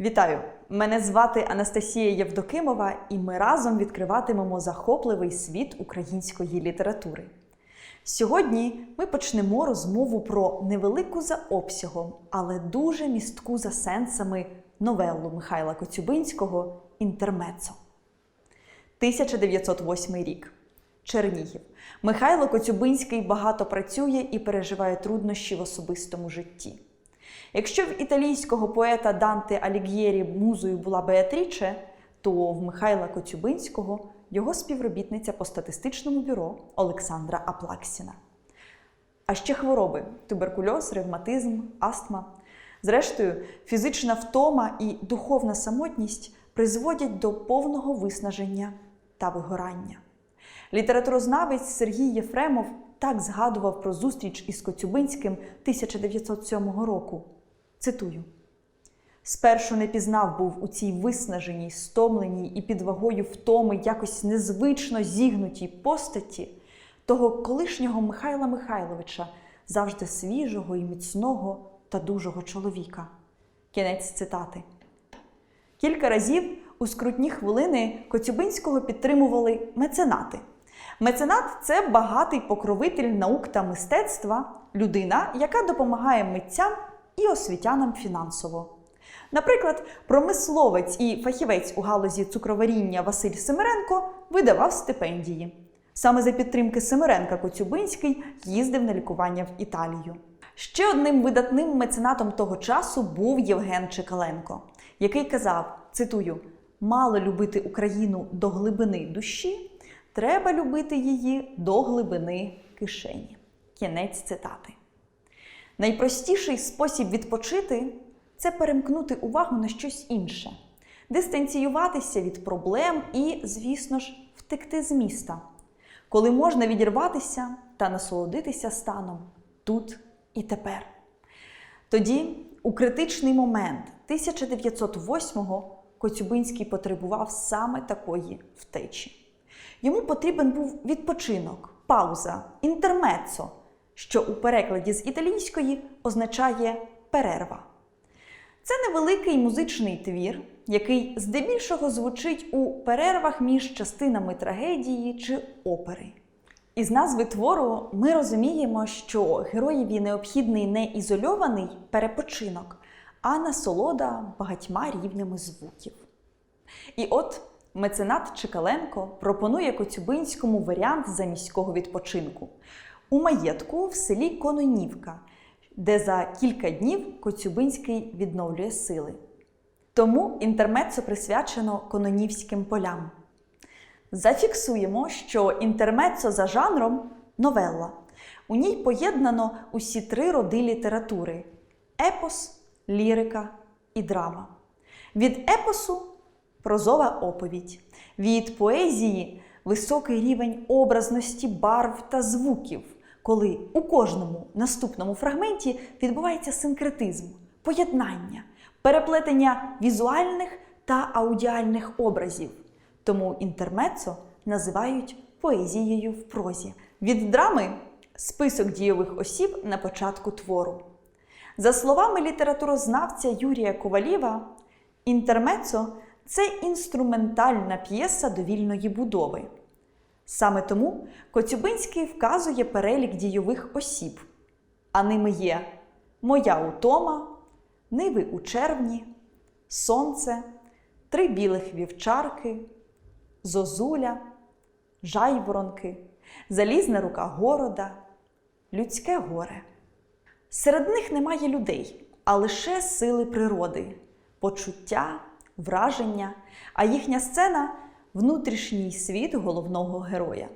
Вітаю! Мене звати Анастасія Євдокимова, і ми разом відкриватимемо захопливий світ української літератури. Сьогодні ми почнемо розмову про невелику за обсягом, але дуже містку за сенсами новелу Михайла Коцюбинського Інтермецо. 1908 рік. Чернігів. Михайло Коцюбинський багато працює і переживає труднощі в особистому житті. Якщо в італійського поета Данте Аліг'єрі музою була Беатріче, то в Михайла Коцюбинського його співробітниця по статистичному бюро Олександра Аплаксіна. А ще хвороби: туберкульоз, ревматизм, астма. Зрештою, фізична втома і духовна самотність призводять до повного виснаження та вигорання. Літературознавець Сергій Єфремов так згадував про зустріч із Коцюбинським 1907 року. Цитую: Спершу не пізнав був у цій виснаженій, стомленій і під вагою втоми якось незвично зігнутій постаті того колишнього Михайла Михайловича, завжди свіжого і міцного та дужого чоловіка. Кінець цитати. Кілька разів у скрутні хвилини Коцюбинського підтримували меценати. Меценат це багатий покровитель наук та мистецтва, людина, яка допомагає митцям і освітянам фінансово. Наприклад, промисловець і фахівець у галузі цукроваріння Василь Семеренко видавав стипендії. Саме за підтримки Семеренка Коцюбинський їздив на лікування в Італію. Ще одним видатним меценатом того часу був Євген Чекаленко, який казав: цитую: мало любити Україну до глибини душі, треба любити її до глибини кишені. Кінець цитати. Найпростіший спосіб відпочити це перемкнути увагу на щось інше, дистанціюватися від проблем і, звісно ж, втекти з міста, коли можна відірватися та насолодитися станом тут і тепер. Тоді, у критичний момент 1908-го, Коцюбинський потребував саме такої втечі. Йому потрібен був відпочинок, пауза, інтермецо, що у перекладі з італійської означає перерва. Це невеликий музичний твір, який здебільшого звучить у перервах між частинами трагедії чи опери. Із назви твору ми розуміємо, що героєві необхідний не ізольований перепочинок, а насолода багатьма рівнями звуків. І от меценат Чекаленко пропонує Коцюбинському варіант заміського відпочинку у маєтку в селі Кононівка, де за кілька днів Коцюбинський відновлює сили. Тому інтермецо присвячено кононівським полям. Зафіксуємо, що інтермецо за жанром новелла. У ній поєднано усі три роди літератури: епос, лірика і драма. Від епосу прозова оповідь, від поезії високий рівень образності барв та звуків, коли у кожному наступному фрагменті відбувається синкретизм, поєднання, переплетення візуальних та аудіальних образів. Тому інтермецо називають поезією в прозі. Від драми список дійових осіб на початку твору. За словами літературознавця Юрія Ковалєва, інтермецо це інструментальна п'єса довільної будови. Саме тому Коцюбинський вказує перелік дійових осіб, а ними є Моя утома, Ниви у червні, Сонце, Три білих вівчарки, Зозуля, Жайворонки, Залізна рука города, Людське горе. Серед них немає людей, а лише сили природи, почуття, враження, а їхня сцена внутрішній світ головного героя.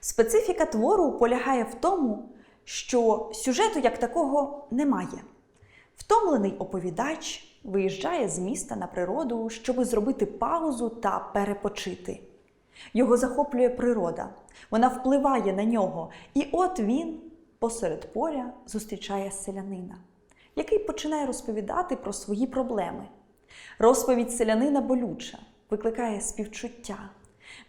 Специфіка твору полягає в тому, що сюжету як такого немає. Втомлений оповідач виїжджає з міста на природу, щоби зробити паузу та перепочити. Його захоплює природа, вона впливає на нього, і от він посеред поля зустрічає селянина, який починає розповідати про свої проблеми. Розповідь селянина болюча, викликає співчуття.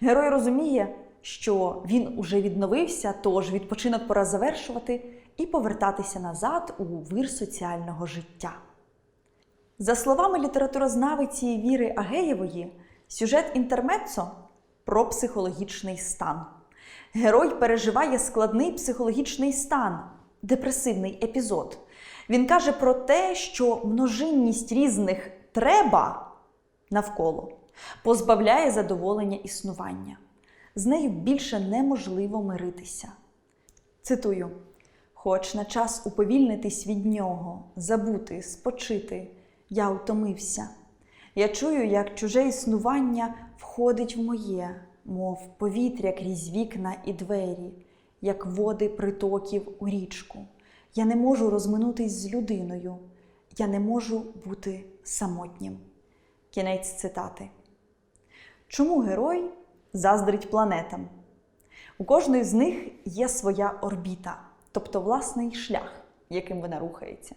Герой розуміє, що він уже відновився, тож відпочинок пора завершувати і повертатися назад у вир соціального життя. За словами літературознавиці Віри Агеєвої, сюжет інтермеццо про психологічний стан. Герой переживає складний психологічний стан, депресивний епізод. Він каже про те, що множинність різних треба навколо позбавляє задоволення існування. З нею більше неможливо миритися. Цитую: Хоч на час уповільнитись від нього, забути, спочити, я утомився. Я чую, як чуже існування входить в моє, мов повітря крізь вікна і двері, як води притоків у річку. Я не можу розминутись з людиною, я не можу бути самотнім. Кінець цитати. Чому герой заздрить планетам? У кожної з них є своя орбіта, тобто власний шлях, яким вона рухається.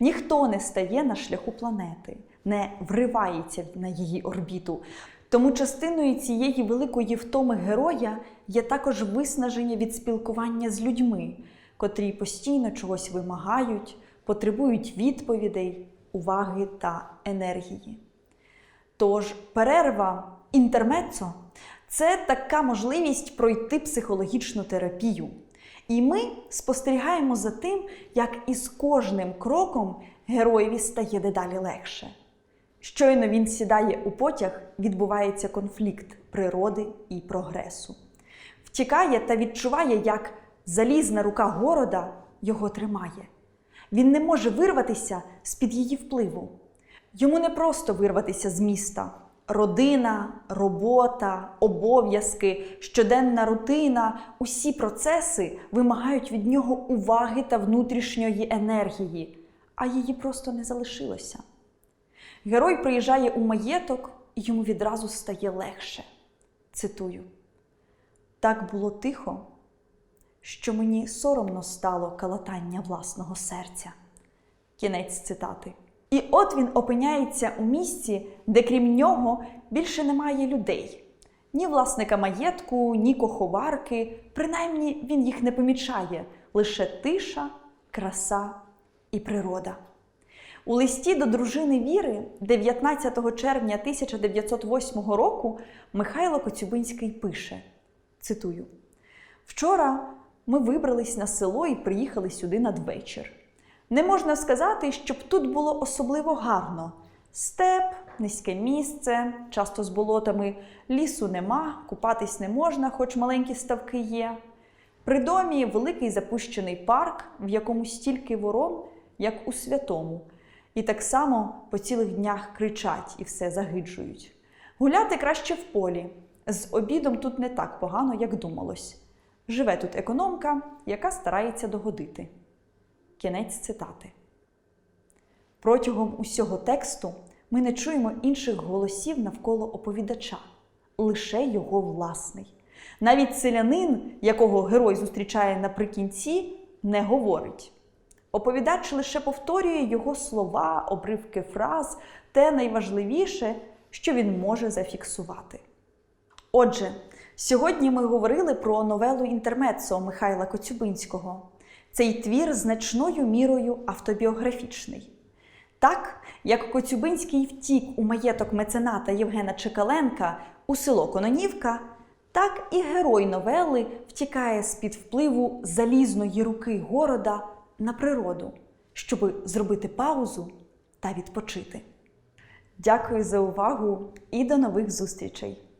Ніхто не стає на шляху планети, не вривається на її орбіту. Тому частиною цієї великої втоми героя є також виснаження від спілкування з людьми, котрі постійно чогось вимагають, потребують відповідей, уваги та енергії. Тож перерва інтермеццо це така можливість пройти психологічну терапію. І ми спостерігаємо за тим, як із кожним кроком героєві стає дедалі легше. Щойно він сідає у потяг, відбувається конфлікт природи і прогресу. Втікає та відчуває, як залізна рука города його тримає. Він не може вирватися з-під її впливу. Йому не просто вирватися з міста. Родина, робота, обов'язки, щоденна рутина усі процеси вимагають від нього уваги та внутрішньої енергії, а її просто не залишилося. Герой приїжджає у маєток, і йому відразу стає легше. Цитую: так було тихо, що мені соромно стало калатання власного серця. Кінець цитати. І от він опиняється у місці, де крім нього більше немає людей. Ні власника маєтку, ні коховарки, принаймні він їх не помічає, лише тиша, краса і природа. У листі до дружини Віри 19 червня 1908 року Михайло Коцюбинський пише: цитую: Вчора ми вибрались на село і приїхали сюди надвечір. Не можна сказати, щоб тут було особливо гарно. Степ, низьке місце, часто з болотами, лісу нема, купатись не можна, хоч маленькі ставки є. При домі великий запущений парк, в якому стільки ворон, як у святому, і так само по цілих днях кричать і все загиджують. Гуляти краще в полі. З обідом тут не так погано, як думалось. Живе тут економка, яка старається догодити. Кінець цитати. Протягом усього тексту ми не чуємо інших голосів навколо оповідача, лише його власний. Навіть селянин, якого герой зустрічає наприкінці, не говорить. Оповідач лише повторює його слова, обривки фраз, те найважливіше, що він може зафіксувати. Отже, сьогодні ми говорили про новелу інтермеццо Михайла Коцюбинського. Цей твір значною мірою автобіографічний. Так, як Коцюбинський втік у маєток мецената Євгена Чекаленка у село Кононівка, так і герой новели втікає з-під впливу залізної руки города на природу, щоб зробити паузу та відпочити. Дякую за увагу і до нових зустрічей!